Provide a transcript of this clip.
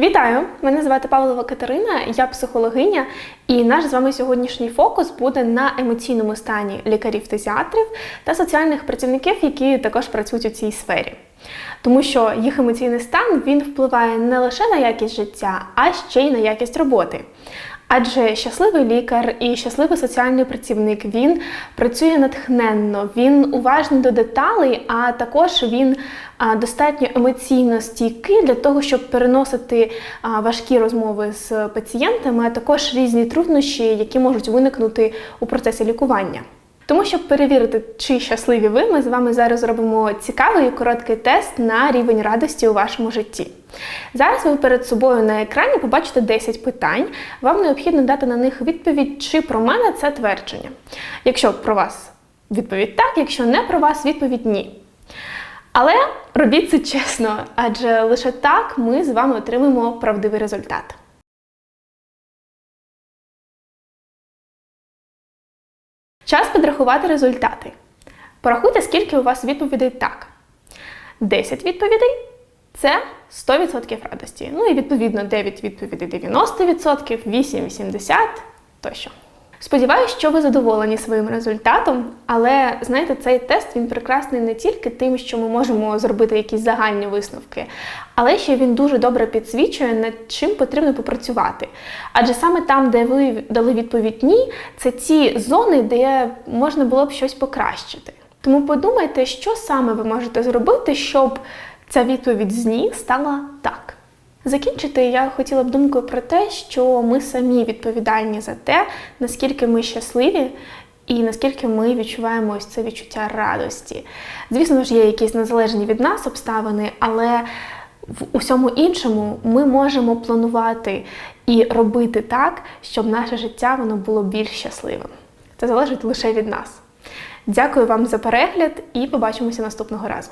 Вітаю! Мене звати Павлова Катерина, я психологиня, і наш з вами сьогоднішній фокус буде на емоційному стані лікарів-тезіатрів та соціальних працівників, які також працюють у цій сфері. Тому що їх емоційний стан він впливає не лише на якість життя, а ще й на якість роботи. Адже щасливий лікар і щасливий соціальний працівник він працює натхненно, він уважний до деталей, а також він достатньо емоційно стійкий для того, щоб переносити важкі розмови з пацієнтами, а також різні труднощі, які можуть виникнути у процесі лікування. Тому, щоб перевірити, чи щасливі ви, ми з вами зараз зробимо цікавий і короткий тест на рівень радості у вашому житті. Зараз ви перед собою на екрані побачите 10 питань. Вам необхідно дати на них відповідь, чи про мене це твердження. Якщо про вас відповідь так, якщо не про вас, відповідь ні. Але робіть це чесно, адже лише так ми з вами отримаємо правдивий результат. Час підрахувати результати. Порахуйте, скільки у вас відповідей так. 10 відповідей це 100% радості. Ну і відповідно 9 відповідей 90%, 8 80 тощо. Сподіваюсь, що ви задоволені своїм результатом, але знаєте, цей тест він прекрасний не тільки тим, що ми можемо зробити якісь загальні висновки, але ще він дуже добре підсвічує, над чим потрібно попрацювати. Адже саме там, де ви дали відповідь ні, це ті зони, де можна було б щось покращити. Тому подумайте, що саме ви можете зробити, щоб ця відповідь з ні стала так. Закінчити я хотіла б думкою про те, що ми самі відповідальні за те, наскільки ми щасливі і наскільки ми відчуваємо ось це відчуття радості. Звісно ж, є якісь незалежні від нас обставини, але в усьому іншому ми можемо планувати і робити так, щоб наше життя воно було більш щасливим. Це залежить лише від нас. Дякую вам за перегляд і побачимося наступного разу.